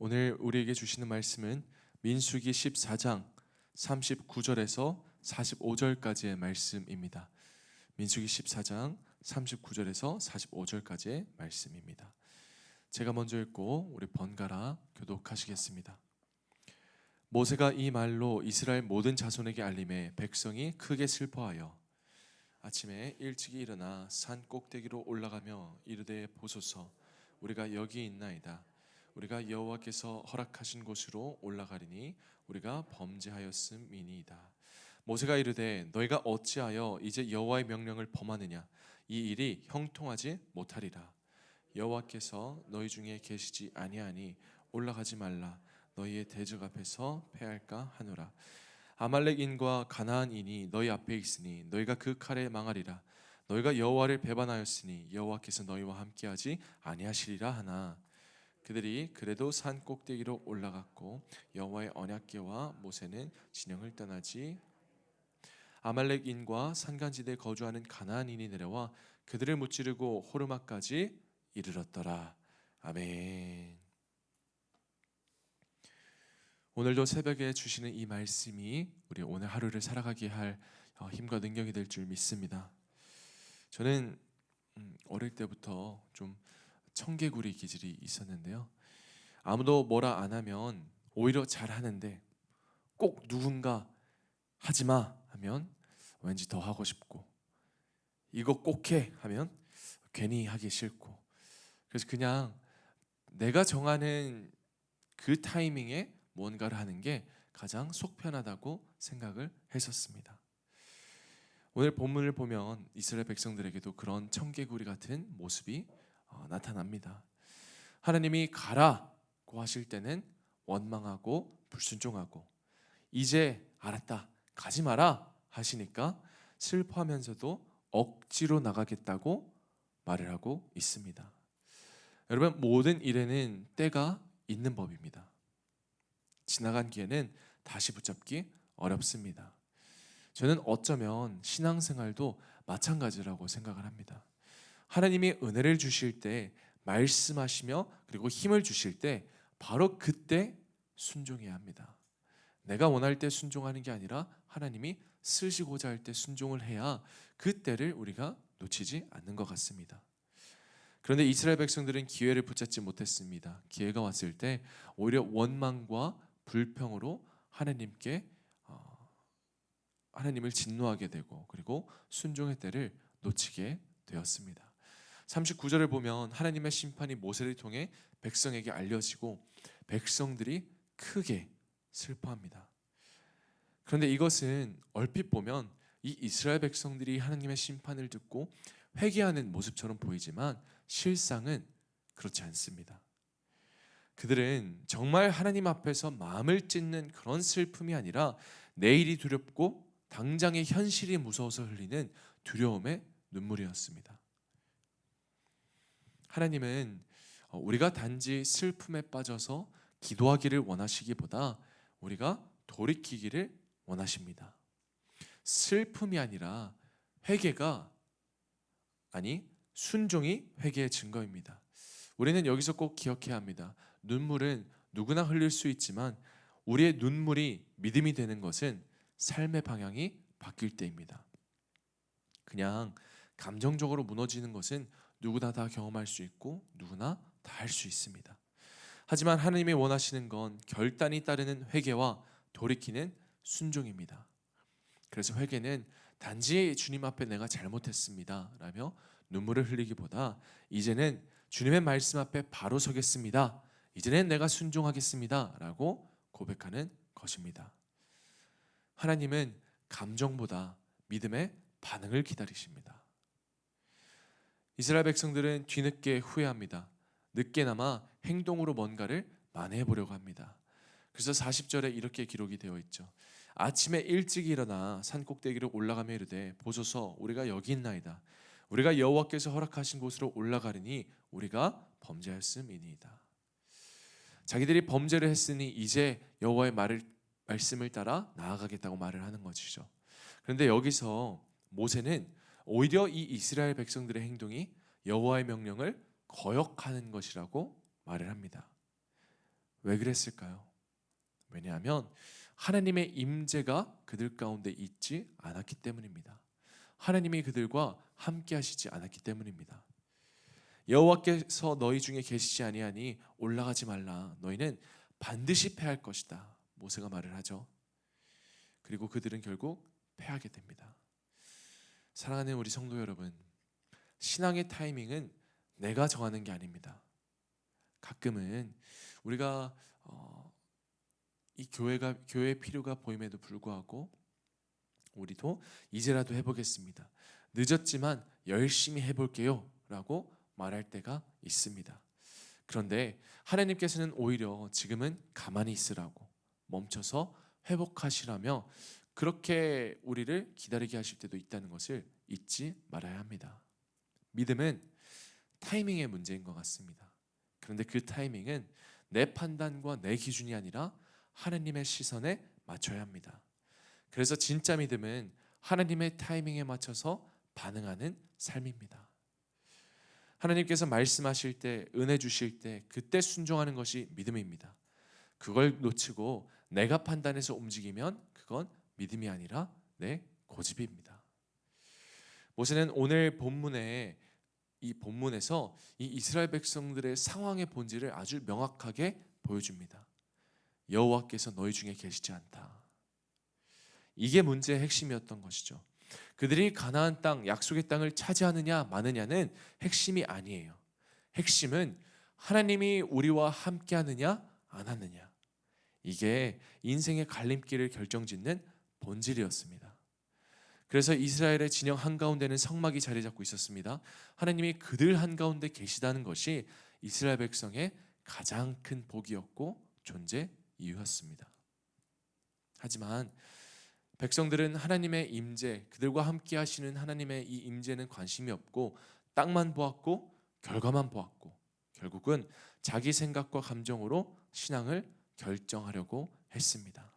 오늘 우리에게 주시는 말씀은 민수기 14장 39절에서 45절까지의 말씀입니다. 민수기 14장 39절에서 45절까지의 말씀입니다. 제가 먼저 읽고 우리 번갈아 교독하시겠습니다. 모세가 이 말로 이스라엘 모든 자손에게 알림해 백성이 크게 슬퍼하여 아침에 일찍이 일어나 산 꼭대기로 올라가며 이르되 보소서 우리가 여기 있나이다 우리가 여호와께서 허락하신 곳으로 올라가리니 우리가 범죄하였음이니이다. 모세가 이르되 너희가 어찌하여 이제 여호와의 명령을 범하느냐? 이 일이 형통하지 못하리라. 여호와께서 너희 중에 계시지 아니하니 올라가지 말라. 너희의 대적 앞에서 패할까 하노라. 아말렉인과 가나안인이 너희 앞에 있으니 너희가 그 칼에 망하리라. 너희가 여호와를 배반하였으니 여호와께서 너희와 함께하지 아니하시리라 하나 그들이 그래도 산 꼭대기로 올라갔고 여호와의 언약궤와 모세는 진영을 떠나지 아말렉인과 산간지대에 거주하는 가나안인이 내려와 그들을 무찌르고 호르마까지 이르렀더라 아멘. 오늘도 새벽에 주시는 이 말씀이 우리 오늘 하루를 살아가게 할 어, 힘과 능력이 될 줄 믿습니다. 저는 음, 어릴 때부터 좀 청개구리 기질이 있었는데요. 아무도 뭐라 안 하면 오히려 잘 하는데 꼭 누군가 하지 마 하면 왠지 더 하고 싶고 이거 꼭 해 하면 괜히 하기 싫고 그래서 그냥 내가 정하는 그 타이밍에 무언가를 하는 게 가장 속 편하다고 생각을 했었습니다. 오늘 본문을 보면 이스라엘 백성들에게도 그런 청개구리 같은 모습이 어, 나타납니다. 하나님이 가라고 하실 때는 원망하고 불순종하고 이제 알았다 가지 마라 하시니까 슬퍼하면서도 억지로 나가겠다고 말을 하고 있습니다. 여러분 모든 일에는 때가 있는 법입니다. 지나간 기회는 다시 붙잡기 어렵습니다. 저는 어쩌면 신앙생활도 마찬가지라고 생각을 합니다. 하나님이 은혜를 주실 때 말씀하시며 그리고 힘을 주실 때 바로 그때 순종해야 합니다. 내가 원할 때 순종하는 게 아니라 하나님이 쓰시고자 할 때 순종을 해야 그때를 우리가 놓치지 않는 것 같습니다. 그런데 이스라엘 백성들은 기회를 붙잡지 못했습니다. 기회가 왔을 때 오히려 원망과 불평으로 하나님께 어, 하나님을 진노하게 되고 그리고 순종의 때를 놓치게 되었습니다. 39절을 보면 하나님의 심판이 모세를 통해 백성에게 알려지고 백성들이 크게 슬퍼합니다. 그런데 이것은 얼핏 보면 이 이스라엘 백성들이 하나님의 심판을 듣고 회개하는 모습처럼 보이지만 실상은 그렇지 않습니다. 그들은 정말 하나님 앞에서 마음을 찢는 그런 슬픔이 아니라 내일이 두렵고 당장의 현실이 무서워서 흘리는 두려움의 눈물이었습니다. 하나님은 어, 우리가 단지 슬픔에 빠져서 기도하기를 원하시기보다 우리가 돌이키기를 원하십니다. 슬픔이 아니라 회개가 아니 순종이 회개의 증거입니다. 우리는 여기서 꼭 기억해야 합니다. 눈물은 누구나 흘릴 수 있지만 우리의 눈물이 믿음이 되는 것은 삶의 방향이 바뀔 때입니다. 그냥 감정적으로 무너지는 것은 누구나 다 경험할 수 있고 누구나 다 할 수 있습니다. 하지만 하나님이 원하시는 건 결단이 따르는 회개와 돌이키는 순종입니다. 그래서 회개는 단지 주님 앞에 내가 잘못했습니다. 라며 눈물을 흘리기보다 이제는 주님의 말씀 앞에 바로 서겠습니다. 이제는 내가 순종하겠습니다. 라고 고백하는 것입니다. 하나님은 감정보다 믿음의 반응을 기다리십니다. 이스라엘 백성들은 뒤늦게 후회합니다. 늦게나마 행동으로 뭔가를 만회해 보려고 합니다. 그래서 40절에 이렇게 기록이 되어 있죠. 아침에 일찍 일어나 산 꼭대기로 올라가며 이르되 보소서 우리가 여기 있나이다. 우리가 여호와께서 허락하신 곳으로 올라가리니 우리가 범죄하였음이니이다. 자기들이 범죄를 했으니 이제 여호와의 말을 말씀을 따라 나아가겠다고 말을 하는 것이죠. 그런데 여기서 모세는 오히려 이 이스라엘 백성들의 행동이 여호와의 명령을 거역하는 것이라고 말을 합니다. 왜 그랬을까요? 왜냐하면 하나님의 임재가 그들 가운데 있지 않았기 때문입니다. 하나님이 그들과 함께 하시지 않았기 때문입니다. 여호와께서 너희 중에 계시지 아니하니 올라가지 말라 너희는 반드시 패할 것이다. 모세가 말을 하죠. 그리고 그들은 결국 패하게 됩니다. 사랑하는 우리 성도 여러분, 신앙의 타이밍은 내가 정하는 게 아닙니다. 가끔은 우리가 어, 이 교회가 교회 필요가 보임에도 불구하고 우리도 이제라도 해보겠습니다. 늦었지만 열심히 해볼게요라고 말할 때가 있습니다. 그런데 하나님께서는 오히려 지금은 가만히 있으라고 멈춰서 회복하시라며 그렇게 우리를 기다리게 하실 때도 있다는 것을 잊지 말아야 합니다. 믿음은 타이밍의 문제인 것 같습니다. 그런데 그 타이밍은 내 판단과 내 기준이 아니라 하나님의 시선에 맞춰야 합니다. 그래서 진짜 믿음은 하나님의 타이밍에 맞춰서 반응하는 삶입니다. 하나님께서 말씀하실 때, 은혜 주실 때, 그때 순종하는 것이 믿음입니다. 그걸 놓치고 내가 판단해서 움직이면 그건 믿음이 아니라 내 고집입니다. 모세는 오늘 본문에 이 본문에서 이 이스라엘 백성들의 상황의 본질을 아주 명확하게 보여줍니다. 여호와께서 너희 중에 계시지 않다. 이게 문제의 핵심이었던 것이죠. 그들이 가나안 땅, 약속의 땅을 차지하느냐 마느냐는 핵심이 아니에요. 핵심은 하나님이 우리와 함께 하느냐 안 하느냐. 이게 인생의 갈림길을 결정짓는 본질이었습니다. 그래서 이스라엘의 진영 한가운데는 성막이 자리 잡고 있었습니다. 하나님이 그들 한가운데 계시다는 것이 이스라엘 백성의 가장 큰 복이었고 존재 이유였습니다. 하지만 백성들은 하나님의 임재, 그들과 함께 하시는 하나님의 이 임재는 관심이 없고 땅만 보았고 결과만 보았고 결국은 자기 생각과 감정으로 신앙을 결정하려고 했습니다.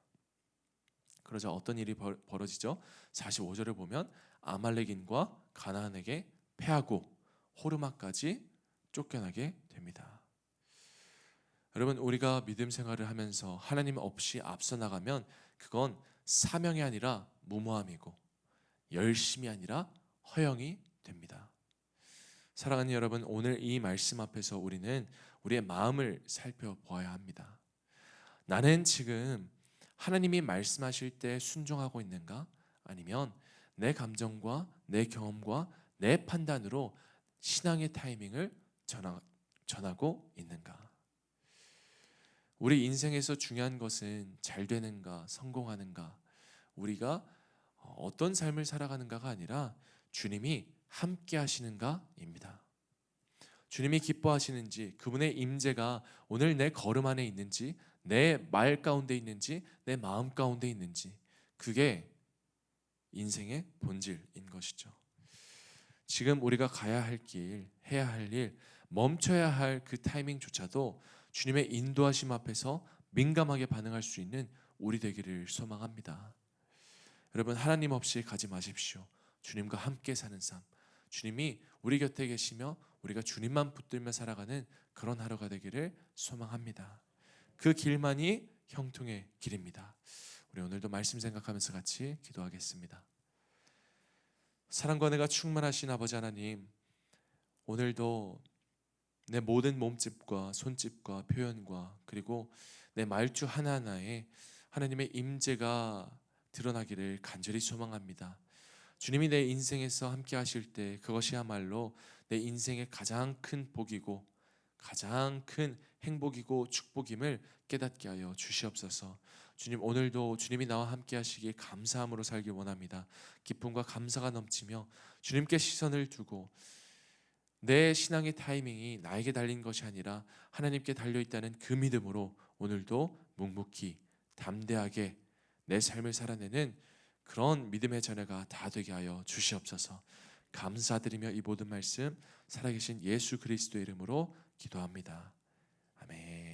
그러자 어떤 일이 벌 어지죠? 45절을 보면 아말렉인과 가나안에게 패하고 호르마까지 쫓겨나게 됩니다. 여러분 우리가 믿음 생활을 하면서 하나님 없이 앞서 나가면 그건 사명이 아니라 무모함이고 열심이 아니라 허영이 됩니다. 사랑하는 여러분, 오늘 이 말씀 앞에서 우리는 우리의 마음을 살펴보아야 합니다. 나는 지금 하나님이 말씀하실 때 순종하고 있는가? 아니면 내 감정과 내 경험과 내 판단으로 신앙의 타이밍을 전하, 전하고 있는가? 우리 인생에서 중요한 것은 잘 되는가, 성공하는가, 우리가 어떤 삶을 살아가는가가 아니라 주님이 함께 하시는가입니다. 주님이 기뻐하시는지, 그분의 임재가 오늘 내 걸음 안에 있는지, 내 말 가운데 있는지, 내 마음 가운데 있는지, 그게 인생의 본질인 것이죠. 지금 우리가 가야 할 길, 해야 할 일, 멈춰야 할 그 타이밍조차도 주님의 인도하심 앞에서 민감하게 반응할 수 있는 우리 되기를 소망합니다. 여러분 하나님 없이 가지 마십시오. 주님과 함께 사는 삶. 주님이 우리 곁에 계시며 우리가 주님만 붙들며 살아가는 그런 하루가 되기를 소망합니다. 그 길만이 형통의 길입니다. 우리 오늘도 말씀 생각하면서 같이 기도하겠습니다. 사랑과 내가 충만하신 아버지 하나님, 오늘도 내 모든 몸집과 손집과 표현과 그리고 내 말투 하나하나에 하나님의 임재가 드러나기를 간절히 소망합니다. 주님이 내 인생에서 함께 하실 때 그것이야말로 내 인생의 가장 큰 복이고 가장 큰 행복이고 축복임을 깨닫게 하여 주시옵소서. 주님 오늘도 주님이 나와 함께 하시기 감사함으로 살기 원합니다. 기쁨과 감사가 넘치며 주님께 시선을 두고 내 신앙의 타이밍이 나에게 달린 것이 아니라 하나님께 달려 있다는 그 믿음으로 오늘도 묵묵히 담대하게 내 삶을 살아내는 그런 믿음의 자녀가 다 되게 하여 주시옵소서. 감사드리며 이 모든 말씀 살아계신 예수 그리스도의 이름으로 기도합니다. 아멘.